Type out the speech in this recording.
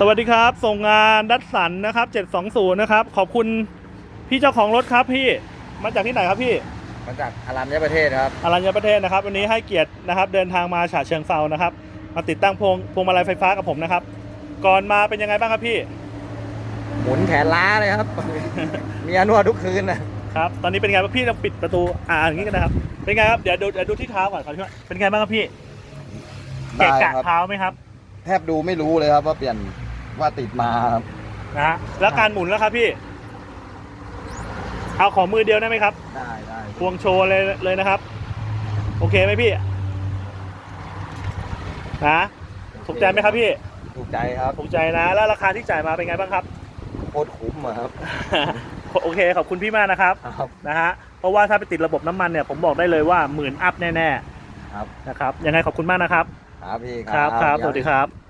สวัสดีครับ ส่งงานดัตสันนะครับ 720 นะครับ ขอบคุณพี่เจ้าของรถครับพี่ มาจากที่ไหนครับพี่มาจากอารัญญประเทศครับอรัญญประเทศนะครับ วันนี้ให้เกียรตินะครับ เดินทางมาฉะเชิงเซานะครับ มาติดตั้งพวงพวงมาลัยไฟฟ้ากับผมนะครับ ก่อนมาเป็นยังไงบ้างครับพี่ หมุนแขนล้าเลยครับ มีอนวดทุกคืนนะครับ ตอนนี้เป็นไงบ้างพี่เราปิดประตู อ่าอย่างนี้กันนะครับ เป็นไงครับ เดี๋ยวดูเดี๋ยวดูที่เท้าก่อนขอที่ว่าเป็นไงบ้างครับพี่เกะกะเท้าไหมครับ แทบดูไม่รู้เลยครับว่าเปลี่ยน ว่าติดมาครับนะฮะแล้วการหมุนแล้วครับพี่ เอาของมือเดียวได้ไหมครับ ได้ได้พวงโชว์เลยเลยนะครับ โอเคไหมพี่นะถูกใจไหมครับพี่ถูกใจครับถูกใจนะ แล้วราคาที่จ่ายมาเป็นไงบ้างครับโคตรคุ้มอะครับ โอเคขอบคุณพี่มากนะครับครับนะฮะเพราะว่าถ้าไปติดระบบน้ำมันเนี่ยผมบอกได้เลยว่าหมื่นอัพแน่ครับๆนะครับยังไงขอบคุณมากนะครับ ครับพี่ครับครับสวัสดีครับ